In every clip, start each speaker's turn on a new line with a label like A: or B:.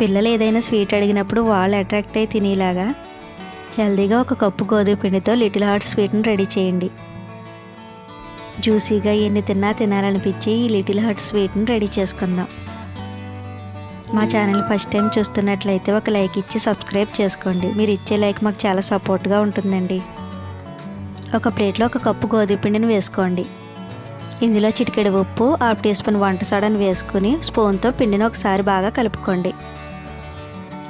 A: పిల్లలు ఏదైనా స్వీట్ అడిగినప్పుడు వాళ్ళు అట్రాక్ట్ అయి తినేలాగా హెల్దీగా ఒక కప్పు గోధుమ పిండితో లిటిల్ హార్ట్ స్వీట్ని రెడీ చేయండి. జ్యూసీగా ఎన్ని తిన్నా తినాలనిపించి ఈ లిటిల్ హార్ట్ స్వీట్ని రెడీ చేసుకుందాం. మా ఛానల్ ఫస్ట్ టైం చూస్తున్నట్లయితే ఒక లైక్ ఇచ్చి సబ్స్క్రైబ్ చేసుకోండి. మీరు ఇచ్చే లైక్ మాకు చాలా సపోర్ట్గా ఉంటుందండి. ఒక ప్లేట్లో ఒక కప్పు గోధుమ పిండిని వేసుకోండి. ఇందులో చిటికెడు ఉప్పు హాఫ్ టీ స్పూన్ వంట సోడాను వేసుకుని స్పూన్తో పిండిని ఒకసారి బాగా కలుపుకోండి.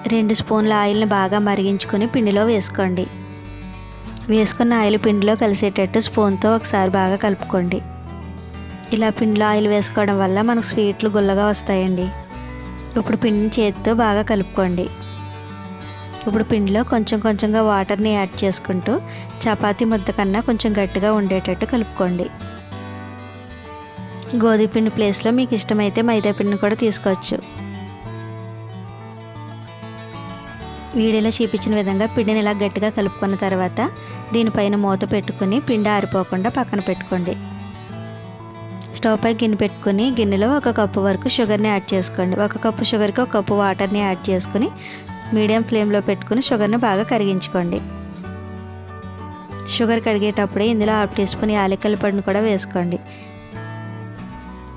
A: రెండు స్పూన్ల ఆయిల్ని బాగా మరిగించుకొని పిండిలో వేసుకోండి. వేసుకున్న ఆయిల్ పిండిలో కలిసేటట్టు స్పూన్తో ఒకసారి బాగా కలుపుకోండి. ఇలా పిండిలో ఆయిల్ వేసుకోవడం వల్ల మనకు స్వీట్లు గుల్లగా వస్తాయండి. ఇప్పుడు పిండిని చేతితో బాగా కలుపుకోండి. ఇప్పుడు పిండిలో కొంచెం కొంచెంగా వాటర్ని యాడ్ చేసుకుంటూ చపాతి ముద్ద కన్నా కొంచెం గట్టిగా ఉండేటట్టు కలుపుకోండి. గోధుమ పిండి ప్లేస్లో మీకు ఇష్టమైతే మైదా పిండిని కూడా తీసుకోవచ్చు. వీడియోలో చూపించిన విధంగా పిండిని ఇలా గట్టిగా కలుపుకున్న తర్వాత దీనిపైన మూత పెట్టుకుని పిండి ఆరిపోకుండా పక్కన పెట్టుకోండి. స్టవ్ పై గిన్నె పెట్టుకుని గిన్నెలో ఒక కప్పు వరకు షుగర్ని యాడ్ చేసుకోండి. ఒక కప్పు షుగర్కి ఒక కప్పు వాటర్ని యాడ్ చేసుకుని మీడియం ఫ్లేమ్లో పెట్టుకుని షుగర్ని బాగా కరిగించుకోండి. షుగర్ కడిగేటప్పుడే ఇందులో హాఫ్ టీ స్పూన్ యాలక్కల పొడిని కూడా వేసుకోండి.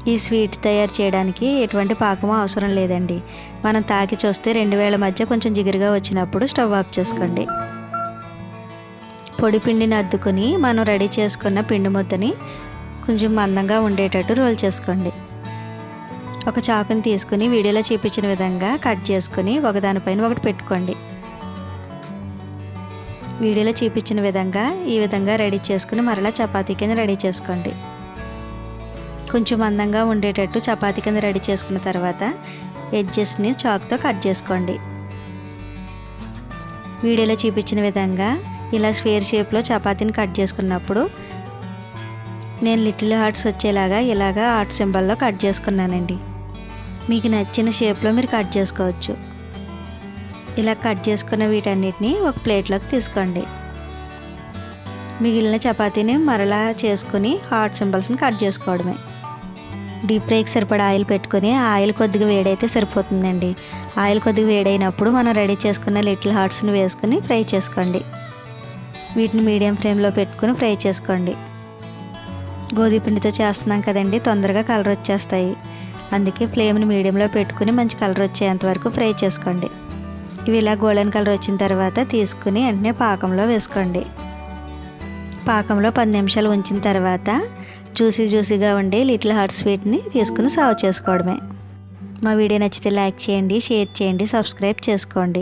A: ఈ స్వీట్ తయారు చేయడానికి ఎటువంటి పాకము అవసరం లేదండి. మనం తాకి చూస్తే రెండు వేల మధ్య కొంచెం జిగురుగా వచ్చినప్పుడు స్టవ్ ఆఫ్ చేసుకోండి. పొడి పిండిని అద్దుకుని మనం రెడీ చేసుకున్న పిండి ముద్దని కొంచెం మందంగా ఉండేటట్టు రోల్ చేసుకోండి. ఒక చాకుని తీసుకుని వీడియోలో చూపించిన విధంగా కట్ చేసుకుని ఒకదానిపైన ఒకటి పెట్టుకోండి. వీడియోలో చూపించిన విధంగా ఈ విధంగా రెడీ చేసుకుని మరలా చపాతీ కింద రెడీ చేసుకోండి. కొంచెం అందంగా ఉండేటట్టు చపాతీ కింద రెడీ చేసుకున్న తర్వాత ఎడ్జెస్ని చాక్తో కట్ చేసుకోండి. వీడియోలో చూపించిన విధంగా ఇలా స్క్వేర్ షేప్లో చపాతీని కట్ చేసుకున్నప్పుడు నేను లిటిల్ హార్ట్స్ వచ్చేలాగా ఇలాగా హార్ట్ సింబల్లో కట్ చేసుకున్నానండి. మీకు నచ్చిన షేప్లో మీరు కట్ చేసుకోవచ్చు. ఇలా కట్ చేసుకున్న వీటన్నిటిని ఒక ప్లేట్లోకి తీసుకోండి. మిగిలిన చపాతీని మరలా చేసుకుని హార్ట్ సింబల్స్ని కట్ చేసుకోవడమే. డీప్ ఫ్రైకి సరిపడా ఆయిల్ పెట్టుకొని ఆయిల్ కొద్దిగా వేడైతే సరిపోతుందండి. ఆయిల్ కొద్దిగా వేడైనప్పుడు మనం రెడీ చేసుకున్న లిటిల్ హార్ట్స్ని వేసుకుని ఫ్రై చేసుకోండి. వీటిని మీడియం ఫ్లేమ్లో పెట్టుకుని ఫ్రై చేసుకోండి. గోధుమ పిండితో చేస్తున్నాం కదండి తొందరగా కలర్ వచ్చేస్తాయి. అందుకే ఫ్లేమ్ని మీడియంలో పెట్టుకుని మంచి కలర్ వచ్చేంత వరకు ఫ్రై చేసుకోండి. ఇవి ఇలా గోల్డెన్ కలర్ వచ్చిన తర్వాత తీసుకుని వెంటనే పాకంలో వేసుకోండి. పాకంలో పది నిమిషాలు ఉంచిన తర్వాత జ్యూసీ జ్యూసీగా ఉండే లిటిల్ హార్ట్ స్వీట్ని తీసుకుని సర్వ్ చేసుకోవడమే. మా వీడియో నచ్చితే లైక్ చేయండి షేర్ చేయండి సబ్స్క్రైబ్ చేసుకోండి.